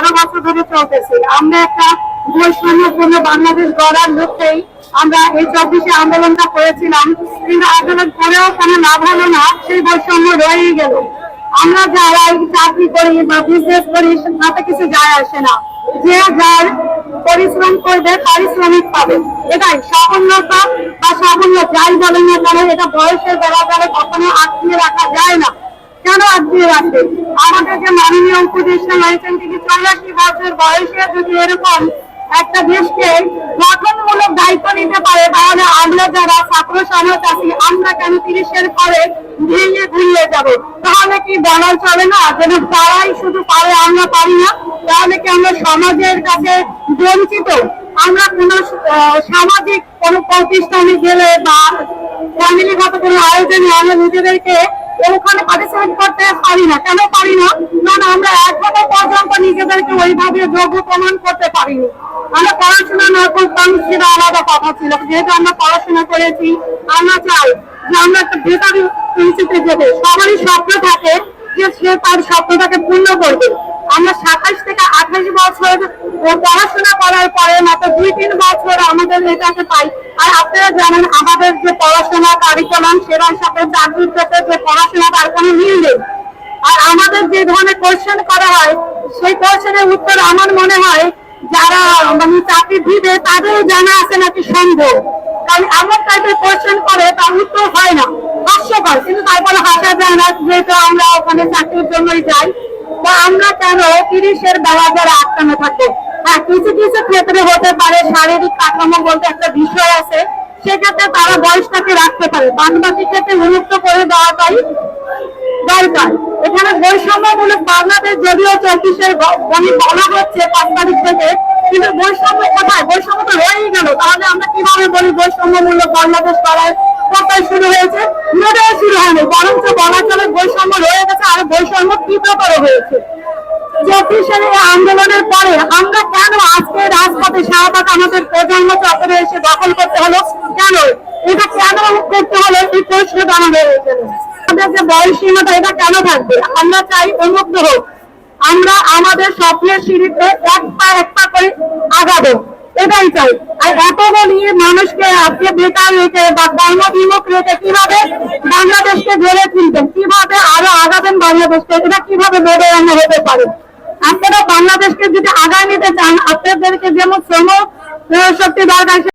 বারো বছর ধরে চলতেছে। আমরা একটা বৈষম্যপূর্ণ বাংলাদেশ গড়ার লক্ষ্যেই আমরা এই চব্বিশে আন্দোলনটা করেছিলাম। কিন্তু আন্দোলন করেও কেন লাভ হলো না, সেই বৈষম্য রয়েই গেল। আমরা যারা চাকরি করি বা বিজনেস করি, তাতে কিছু যায় আসে না। যে যার পরিশ্রম করবে, পারিশ্রমিক পাবে। এটাই সাফল্যতা বা সাফল্য যাই বলেন না কেন, এটা বয়সের বেলা কখনো আটকিয়ে রাখা যায় না। রাখবে আমাদের যে মাননীয় উপদেষ্টা রয়েছেন তিনি চৌরাশি বছর বয়সে যদি এরকম একটা দেশকে গঠনমূলক দায়িত্ব নিতে পারে, তাহলে আমরা যারা ছাত্র সমাজ আছি, আমরা কেন তিরিশের পরে ভেঙে ঘুরিয়ে যাব? তাহলে কি বলা চলে না? যেন তারাই শুধু পারে, আমরা পারি না? তাহলে কি আমরা সমাজের কাছে বঞ্চিত? আমরা কোন সামাজিক কোন প্রতিষ্ঠানে গেলে বা ফ্যামিলিগত কোনো আয়োজনে আমরা নিজেদেরকে ওখানে পার্টিসিপেট করতে পারি না? কেন পারি না? কারণ আমরা এখনও পর্যন্ত নিজেদেরকে ওইভাবে যোগ্য প্রমাণ করতে পারিনি। আমরা পড়াশোনা না করতাম সেটা আলাদা কথা ছিল, যেহেতু আমরা পড়াশোনা করেছি, আমরা চাই যে আমরা একটা বেটার পরিস্থিতি যেতে। সবারই স্বপ্ন থাকে যে সে তার স্বপ্নটাকে পূর্ণ করবে। আমরা সাতাশ থেকে আঠাশ বছর পড়াশোনা করার পরে মাত্র দুই, তিন বছর আমাদের এটাকে পাই। আর আপনারা জানেন, আমাদের যে পড়াশোনা কারিকুলাম সেটার সাথে চাকরির ক্ষেত্রে যে পড়াশোনা, তার কোনো মিল নেই। আর আমাদের যে ধরনের কোশ্চেন করা হয়, সেই কোশ্চেনের উত্তর আমার মনে হয়, যারা মানে চাকরি দিবে, তাদেরও জানা আছে নাকি সম্ভব। কারণ এমন টাইপের কোশ্চেন করে, তার উত্তর হয় না। হাস্যকর। কিন্তু তারপরে হাসা যায় না, যেহেতু আমরা ওখানে চাকরির জন্যই যাই। বা আমরা কেন তিরিশের বেলা যারা আটকানো হ্যাঁ কিছু কিছু ক্ষেত্রে হতে পারে শারীরিক কাঠামো বলতে একটা বিষয় আছে। সেক্ষেত্রে তারা বয়সটাকে রাখতে পারে। বাদ বাকি ক্ষেত্রে উন্মুক্ত করে দেওয়াটাই দরকার। এখানে বৈষম্যমূলক বাংলাদেশ যদিও চব্বিশের মানে বলা হচ্ছে পাঁচ তারিখ থেকে, কিন্তু বৈষম্য কোথায়? বৈষম্য তো রয়েই গেল। তাহলে আমরা কীভাবে বলি বৈষম্যমূলক বাংলাদেশ করার কোথায় শুরু হয়েছে? মোটেও শুরু হয়নি, বরঞ্চ বলা চলে বৈষম্য রয়ে গেছে আর বৈষম্য তীব্রতর হয়েছে। চব্বিশের এই আন্দোলনের পরে রাজপথে আমাদের এসে দখল করতে হলো। কেন? এটা কেন করতে হলো? এই আমাদের যে বয়স সীমাটা, এটা কেন থাকবে? আমরা চাই উন্মুক্ত হোক। আমরা আমাদের স্বপ্নের সিঁড়িতে এক পা এক পা করে আগাবো। এটাই চাই। আর এত বলি মানুষকে আজকে বেকার রেখে বা কর্মবিমুখ রেখে কীভাবে বাংলাদেশকে গড়ে তুলবেন? কীভাবে আরও আগাবেন বাংলাদেশকে? এটা কীভাবে গড়ে আনা হতে পারে? আপনারা বাংলাদেশকে যদি আগায় নিতে চান আপনাদেরকে যেমন শ্রম শক্তি দরকার